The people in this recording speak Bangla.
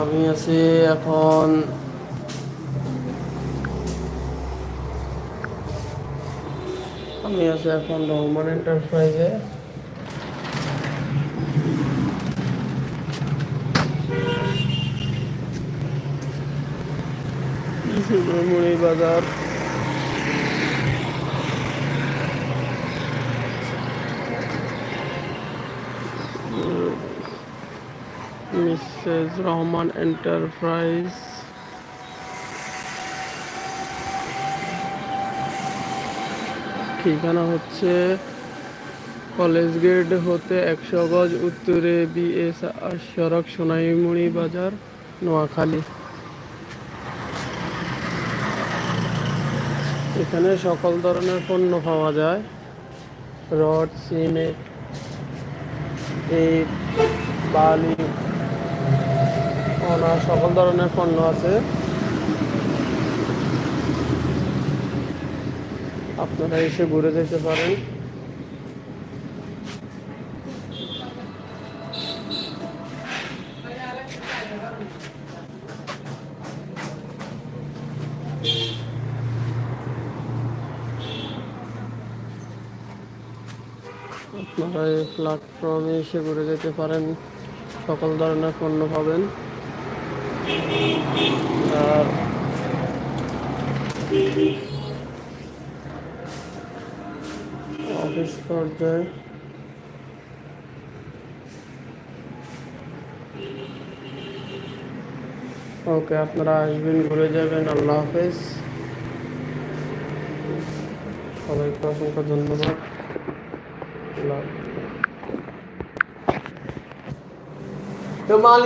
আমি আছি এখন আমি আছি এখন রহমান এন্টারপ্রাইজে বাজার মিসেস রহমান এন্টারপ্রাইজ ঠিকানা হচ্ছে কলেজ গেট হতে একশো গজ উত্তরে বিএস সড়ক সোনাইমুড়ি বাজার, নোয়াখালী। এখানে সকল ধরনের পণ্য পাওয়া যায়। রড, সিমেন্ট, ইট, বালি ওনার সকল ধরনের পণ্য আছে। আপনারা এসে ঘুরে যেতে পারেন। আপনারা এই প্ল্যাটফর্মে এসে ঘুরে যেতে পারেন। সকল ধরনের পণ্য পাবেন। আর অফিস পর্যায়ে ওকে আপনারা আসবেন ঘুরে যাবেন আল্লাহ হাফেজ সবাইকে অসংখ্য ধন্যবাদ আল্লাহ হাফেজ। তো মালিক